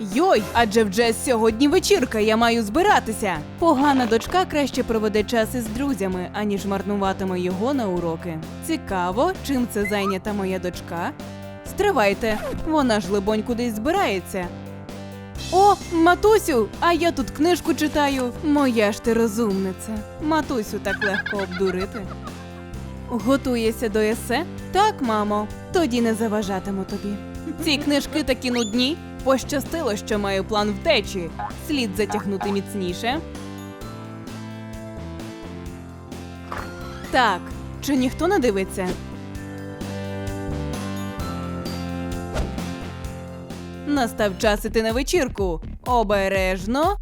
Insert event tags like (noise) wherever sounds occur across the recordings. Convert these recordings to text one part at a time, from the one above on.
Йой, адже вже сьогодні вечірка, я маю збиратися. Погана дочка краще проведе час із друзями, аніж марнуватиме його на уроки. Цікаво, чим це зайнята моя дочка. Стривайте, вона ж либонь кудись збирається. О, матусю, а я тут книжку читаю. Моя ж ти розумниця. Матусю так легко обдурити. Готуєшся до есе? Так, мамо. Тоді не заважатиму тобі. Ці книжки такі нудні. Пощастило, що маю план втечі. Слід затягнути міцніше. Так, чи ніхто не дивиться? Настав час іти на вечірку. Обережно.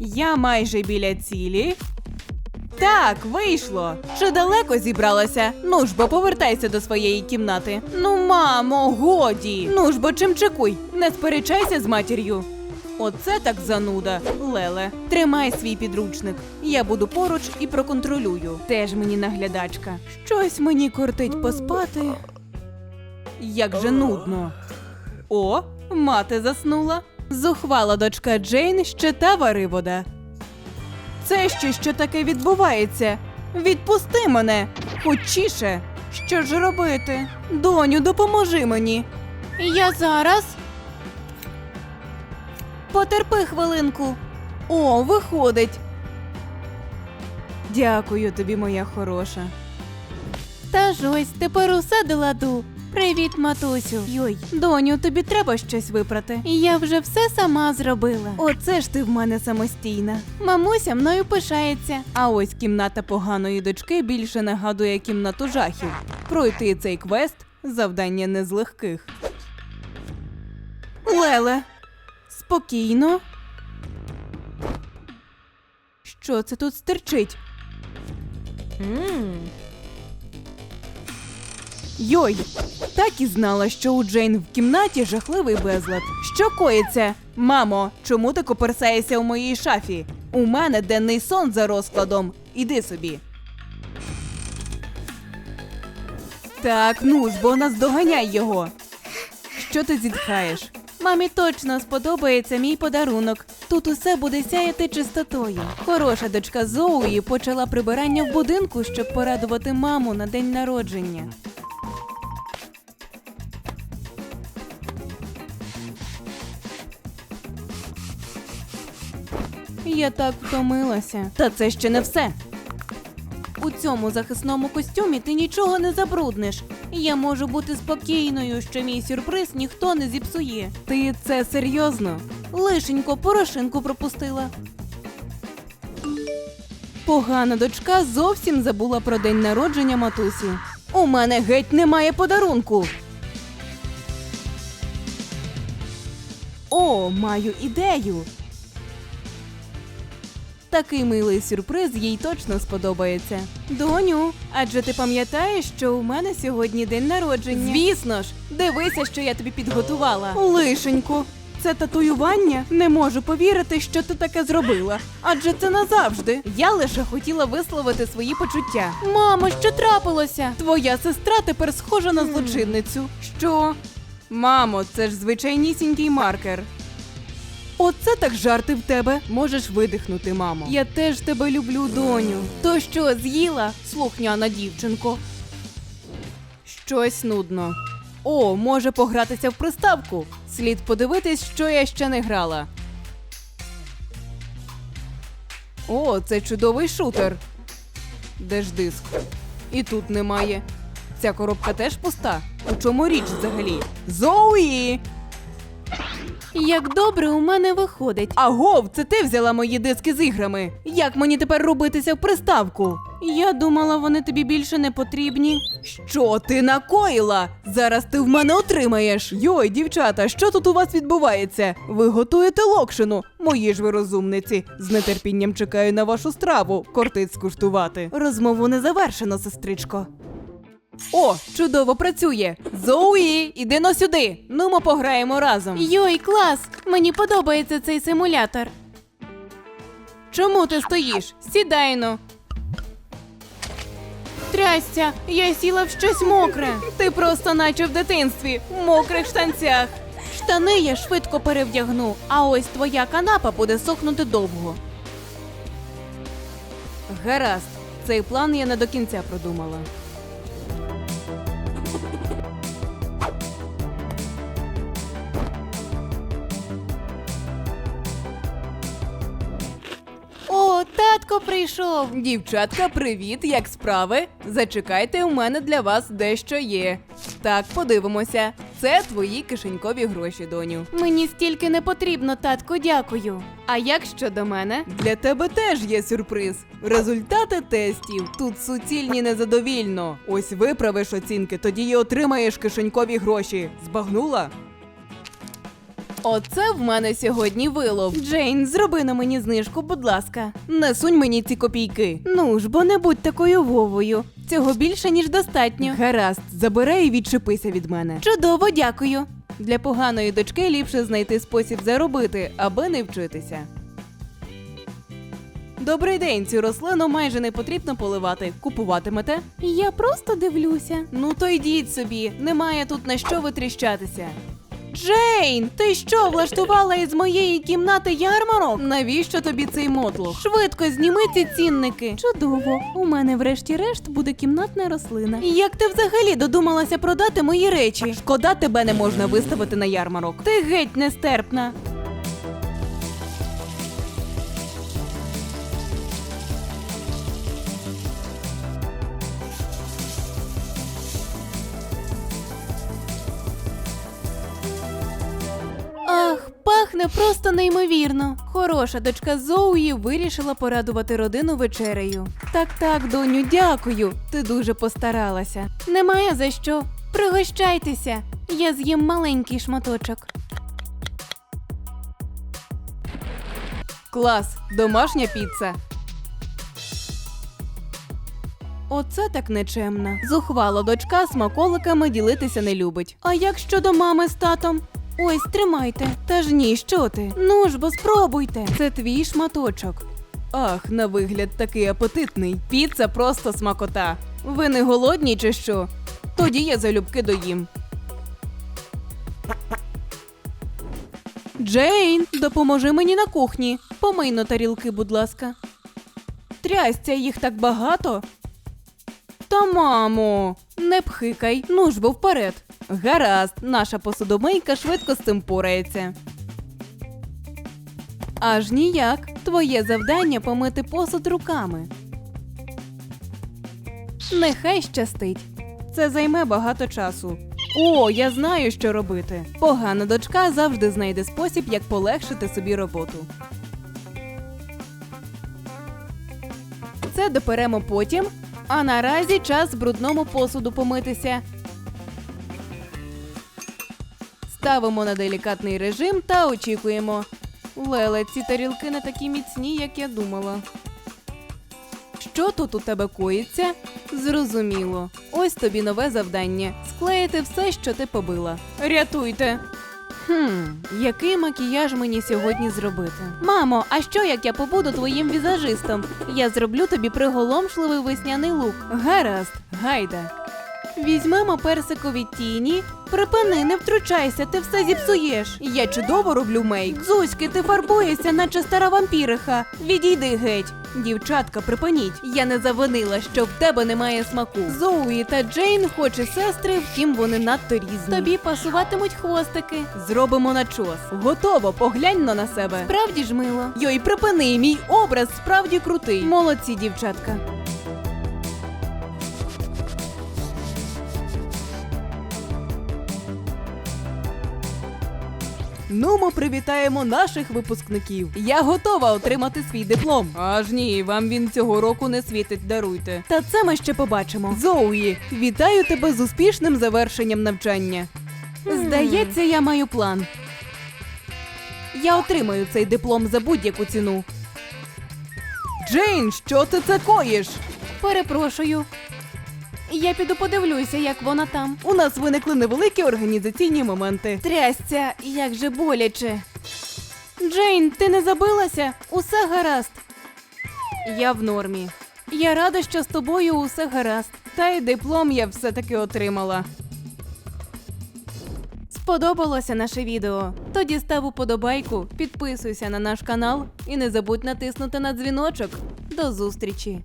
Я майже біля цілі. Так, вийшло. Чи далеко зібралася? Ну ж бо повертайся до своєї кімнати. Ну, мамо, годі. Ну ж бо чимчикуй, не сперечайся з матір'ю. Оце так зануда, Леле. Тримай свій підручник. Я буду поруч і проконтролюю. Теж мені наглядачка. Щось мені кортить поспати. Як же нудно. О, мати заснула. Зухвала дочка Джейн ще та варивода. Це ще що таке відбувається? Відпусти мене! Хочіше! Що ж робити? Доню, допоможи мені. Я зараз. Потерпи хвилинку. О, виходить. Дякую тобі, моя хороша. Та ж ось тепер усе до ладу. Привіт, матусю. Йой, доню, тобі треба щось випрати. Я вже все сама зробила. Оце ж ти в мене самостійна. Мамуся мною пишається. А ось кімната поганої дочки більше нагадує кімнату жахів. Пройти цей квест завдання не з легких. Леле, спокійно. Що це тут стерчить? Йой, так і знала, що у Джейн в кімнаті жахливий безлад. Що коїться? Мамо, чому ти коперсаєшся у моїй шафі? У мене денний сон за розкладом. Іди собі. Так, ну бо наздоганяй його. Що ти зітхаєш? Мамі точно сподобається мій подарунок. Тут усе буде сяяти чистотою. Хороша дочка Зоуї почала прибирання в будинку, щоб порадувати маму на день народження. Я так втомилася. Та це ще не все. У цьому захисному костюмі ти нічого не забрудниш. Я можу бути спокійною, що мій сюрприз ніхто не зіпсує. Ти це серйозно? Лишенько порошинку пропустила. Погана дочка зовсім забула про день народження матусі. У мене геть немає подарунку. О, маю ідею. Такий милий сюрприз їй точно сподобається. Доню, адже ти пам'ятаєш, що у мене сьогодні день народження? Звісно ж, дивися, що я тобі підготувала. Лишенько, це татуювання? Не можу повірити, що ти таке зробила. Адже це назавжди. Я лише хотіла висловити свої почуття. Мамо, що трапилося? Твоя сестра тепер схожа на злочинницю. Що? Мамо, це ж звичайнісінький маркер. Оце так жарти в тебе. Можеш видихнути, мамо. Я теж тебе люблю, доню. То що, з'їла, слухняна дівчинко? Щось нудно. О, може погратися в приставку. Слід подивитись, що я ще не грала. О, це чудовий шутер. Де ж диск? І тут немає. Ця коробка теж пуста. У чому річ взагалі? Зоуї! Як добре у мене виходить. Агов, це ти взяла мої диски з іграми. Як мені тепер робитися в приставку? Я думала, вони тобі більше не потрібні. Що ти накоїла? Зараз ти в мене отримаєш. Йой, дівчата, що тут у вас відбувається? Ви готуєте локшину? Мої ж ви розумниці. З нетерпінням чекаю на вашу страву. Кортить скуштувати. Розмову не завершено, сестричко. О, чудово працює! Зоуї, іди но сюди. Ну, ми пограємо разом. Йой, клас! Мені подобається цей симулятор. Чому ти стоїш? Сідай ну. Трясся, я сіла в щось мокре. (laughs) Ти просто наче в дитинстві, в мокрих штанцях. Штани я швидко перевдягну, а ось твоя канапа буде сохнути довго. Гаразд, цей план я не до кінця продумала. О, татко прийшов. Дівчатка, привіт, як справи? Зачекайте, у мене для вас дещо є. Так, подивимося. Це твої кишенькові гроші, доню. Мені стільки не потрібно, татку, дякую. А як щодо мене? Для тебе теж є сюрприз. Результати тестів тут суцільні незадовільно. Ось виправиш оцінки, тоді й отримаєш кишенькові гроші. Збагнула? Оце в мене сьогодні вилов. Джейн, зроби на мені знижку, будь ласка. Не сунь мені ці копійки. Ну ж, бо не будь такою вовою. Цього більше, ніж достатньо. Гаразд, забирай і відчепися від мене. Чудово, дякую. Для поганої дочки ліпше знайти спосіб заробити, аби не вчитися. Добрий день, цю рослину майже не потрібно поливати. Купуватимете? Я просто дивлюся. Ну то йдіть собі, немає тут на що витріщатися. Джейн, ти що влаштувала із моєї кімнати ярмарок? Навіщо тобі цей мотлох? Швидко зніми ці цінники. Чудово, у мене врешті-решт буде кімнатна рослина. Як ти взагалі додумалася продати мої речі? Шкода, тебе не можна виставити на ярмарок. Ти геть нестерпна. Пахне просто неймовірно. Хороша дочка Зоуї вирішила порадувати родину вечерею. Так, так, доню, дякую. Ти дуже постаралася. Немає за що. Пригощайтеся. Я з'їм маленький шматочок. Клас, домашня піца. Оце так нечемно. Зухвала дочка смаколиками ділитися не любить. А як щодо мами з татом? Ось тримайте. Та ж ні, що ти? Ну ж бо спробуйте. Це твій шматочок. Ах, на вигляд такий апетитний. Піца просто смакота. Ви не голодні чи що? Тоді я залюбки доїм. Джейн, допоможи мені на кухні. Помий на тарілки, будь ласка. Трясця їх так багато. Та мамо, не пхикай, ну ж бо вперед. Гаразд, наша посудомийка швидко з цим порається. Аж ніяк. Твоє завдання помити посуд руками. Нехай щастить. Це займе багато часу. О, я знаю, що робити. Погана дочка завжди знайде спосіб, як полегшити собі роботу. Це доперемо потім, а наразі час брудному посуду помитися. Ставимо на делікатний режим та очікуємо. Леле, ці тарілки не такі міцні, як я думала. Що тут у тебе коїться? Зрозуміло. Ось тобі нове завдання склеїти все, що ти побила. Рятуйте. Хм, який макіяж мені сьогодні зробити? Мамо, а що як я побуду твоїм візажистом? Я зроблю тобі приголомшливий весняний лук. Гаразд, гайда. Візьмемо персикові тіні. Припини, не втручайся, ти все зіпсуєш. Я чудово роблю мейк. Зузьки, ти фарбуєшся, наче стара вампіриха. Відійди геть. Дівчатка, припиніть. Я не завинила, що в тебе немає смаку. Зоуї та Джейн, хоч і сестри, втім вони надто різні. Тобі пасуватимуть хвостики. Зробимо начос. Готово, поглянь но на себе. Справді ж мило. Йой, припини, мій образ справді крутий. Молодці, дівчатка. Ну, ми привітаємо наших випускників. Я готова отримати свій диплом. Аж ні, вам він цього року не світить, даруйте. Та це ми ще побачимо. Зоуї, вітаю тебе з успішним завершенням навчання. Здається, я маю план. Я отримаю цей диплом за будь-яку ціну. Джейн, що ти це коїш? Перепрошую. Я піду подивлюся, як вона там. У нас виникли невеликі організаційні моменти. Трясця, як же боляче. Джейн, ти не забилася? Усе гаразд. Я в нормі. Я рада, що з тобою усе гаразд. Та й диплом я все-таки отримала. Сподобалося наше відео? Тоді став уподобайку, підписуйся на наш канал і не забудь натиснути на дзвіночок. До зустрічі!